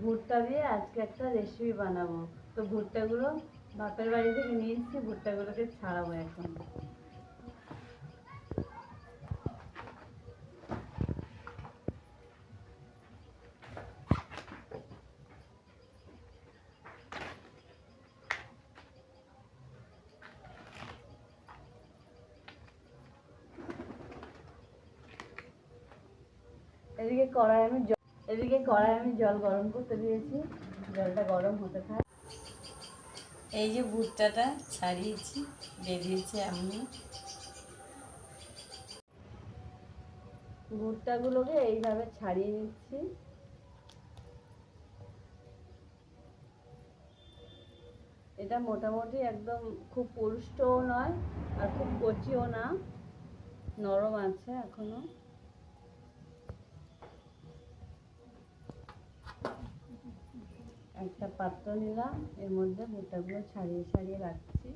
ভুট্টা দিয়ে আজকে একটা রেসিপি বানাবো। তো ভুট্টাগুলো বাপের বাড়ি থেকে নিয়ে এসেছি, ভুট্টাগুলোকে ছাড়াবো এখন। এদিকে কড়াই আমি এদিকে কড়াই আমি জল গরম করতে দিয়েছি। জলটা গরম হতে থাক। এই যে ভুট্টাটা ছাড়িয়েছি বেরিয়েছে আমি। ভুট্টাগুলোকে এইভাবে ছাড়িয়ে নিচ্ছি। এটা মোটামুটি একদম খুব পুরুষ্টও নয় আর খুব কচিও না। নরম আছে এখনও। একটা পাত্র নিলাম, এর মধ্যে ভুট্টাগুলো ছাড়িয়ে ছাড়িয়ে রাখছি।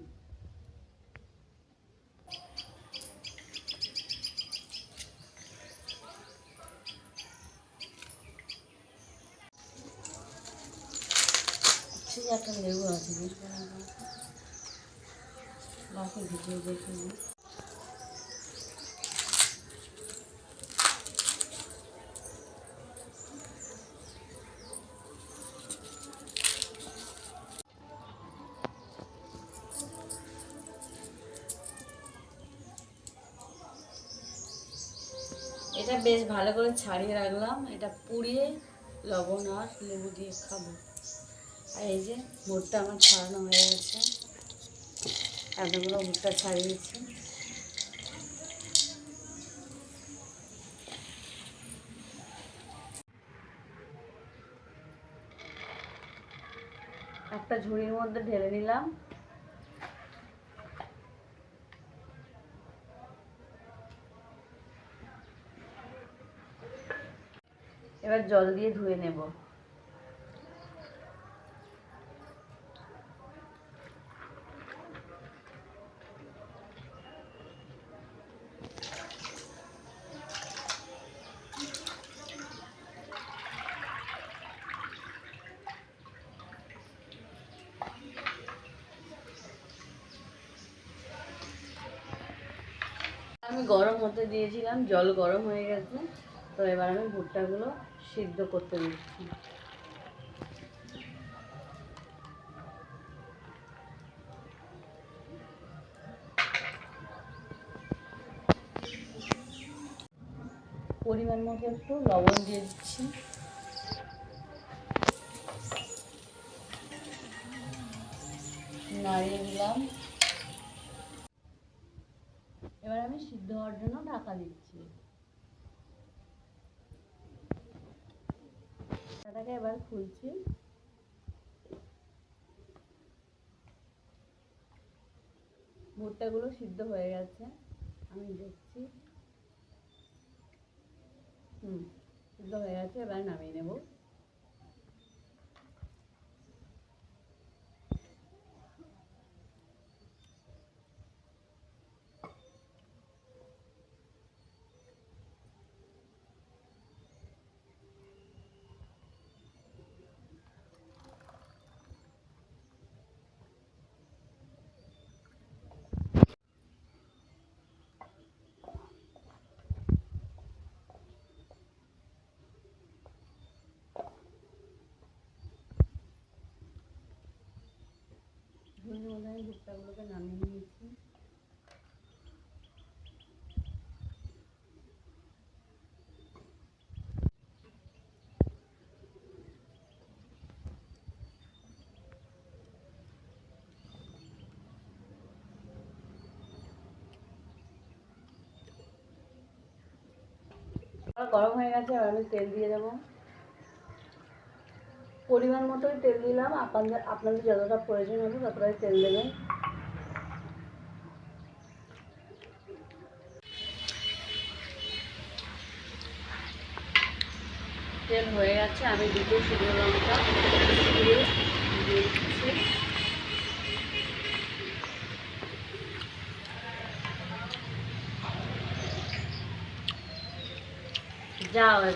একটা লেবু আছে। বাকি ভিডিও দেখে এটা বেশ ভালো করে ছাড়িয়ে রাখলাম। এটা পুড়িয়ে লবণ আর লেবু দিয়ে খাব। আর এই যে ভুট্টা আমার ছাড়ানো হয়ে গেছে। এতগুলো ভুট্টা ছাড়িয়েছি। একটা ঝুড়ির মধ্যে ঢেলে নিলাম। এবার জল দিয়ে ধুয়ে নেব। আমি গরম হতে দিয়েছিলাম, জল গরম হয়ে গেছে, তো এবার আমি ভুট্টাগুলো সিদ্ধ করতে দিচ্ছি। পরিমাণ মতো একটু লবণ দিয়ে দিচ্ছি। নাড়িয়ে দিলাম। এবার আমি সিদ্ধ হওয়ার জন্য ঢাকা দিচ্ছি। ঢাকাটাকে এবার খুলছি। ভুট্টাগুলো সিদ্ধ হয়ে গেছে। আমি দেখছি। হুম, সিদ্ধ হয়ে গেছে, এবার নামিয়ে নেব ঝুড়ির মধ্যে আমি ভুট্টাগুলোকে নামিয়ে নিয়েছি। গরম হয়ে গেছে আমি তেল দিয়ে দেবো। পরিমাণ মতোই তেল দিলাম। আপনাদের আপনাদের যতটা প্রয়োজন হবে ততটাই তেল দেবেন। তেল হয়ে গেছে, আমি দুটো শুকনো লঙ্কা দিয়ে যাও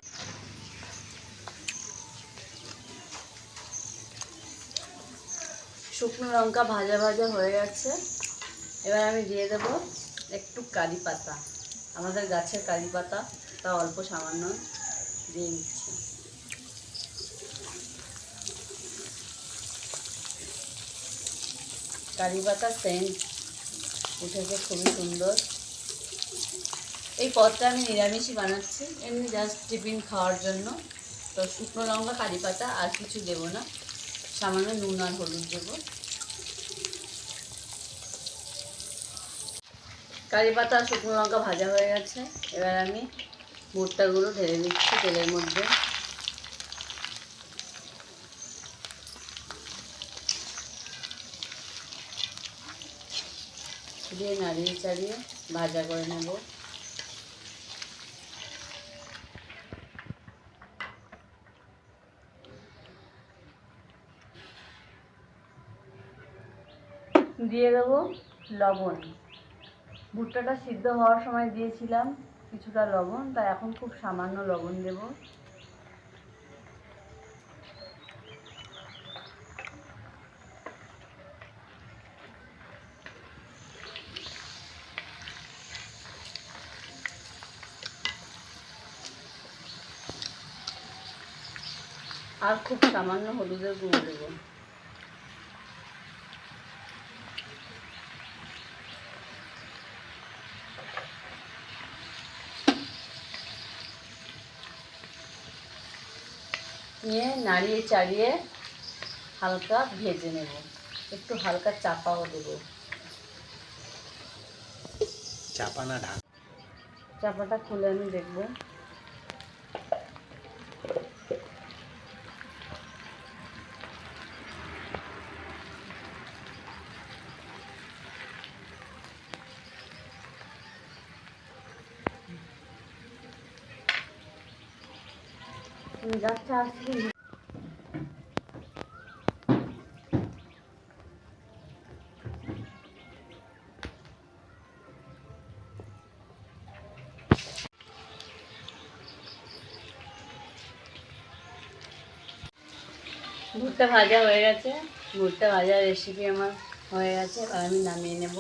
শুকনো লঙ্কা ভাজা ভাজা হয়ে গেছে। এবার আমি দিয়ে দেব একটু কারি পাতা। আমাদের গাছের কারি পাতা, তা অল্প সামান্য দিয়ে দিচ্ছি। কারি পাতা সেন্ট উঠেছে খুবই সুন্দর। এই পদটা আমি নিরামিষই বানাচ্ছি, এমনি জাস্ট টিফিন খাওয়ার জন্য। তো শুকনো লঙ্কা, কারি পাতা আর কিছু দেবো না। সামান্য নুন আর হলুদ দেবো। কারি পাতা শুকনো লঙ্কা ভাজা হয়ে গেছে। এবার আমি ভুট্টাগুলো ঢেলে দিচ্ছি তেলের মধ্যে। দিয়ে নাড়িয়ে চাড়িয়ে ভাজা করে নেব। দিয়ে দেবো লবণ। ভুট্টাটা সিদ্ধ হওয়ার সময় দিয়েছিলাম কিছুটা লবণ তাই এখন খুব সামান্য লবণ দেব। আর খুব সামান্য হলুদের গুঁড়ো দেবো। নিয়ে নাড়িয়ে চাড়িয়ে হালকা ভেজে নেব। একটু হালকা চাপাও দেব। চাপানা ঢাকা। চাপাটা খুলে আমি দেখব। ভুট্টা ভাজা হয়ে গেছে। ভুট্টা ভাজার রেসিপি আমার হয়ে গেছে এবার আমি নামিয়ে নেব।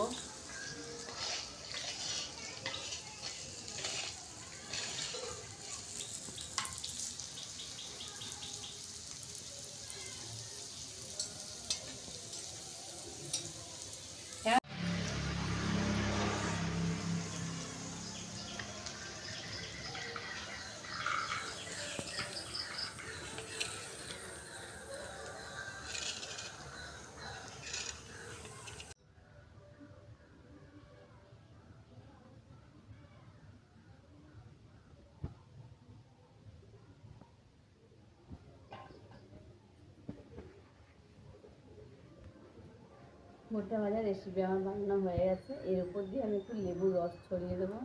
ভুট্টা ভাজার রেসিপি আমার বানানো হয়ে গেছে। এর উপর দিয়ে আমি একটু লেবুর রস ছড়িয়ে দেবো।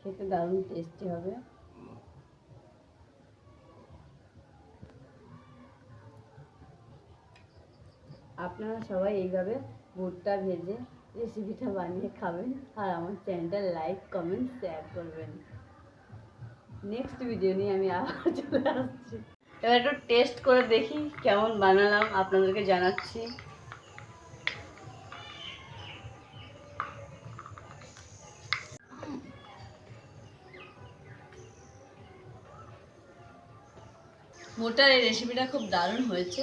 খেতে দারুণ টেস্টি হবে। আপনারা সবাই এইভাবে ভুট্টা ভেজে রেসিপিটা বানিয়ে খাবেন আর আমার চ্যানেলটা লাইক কমেন্ট শেয়ার করবেন। নেক্সট ভিডিও নিয়ে আমি আবার চলে আসছি। এবার একটু টেস্ট করে দেখি কেমন বানালাম, আপনাদেরকে জানাচ্ছি। মোটার এই রেসিপিটা খুব দারুণ হয়েছে।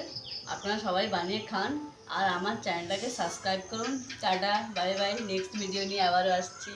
আপনারা সবাই বানিয়ে খান আর আমার চ্যানেলটাকে সাবস্ক্রাইব করুন। Tata bye bye next video নিয়ে আবারও আসছি।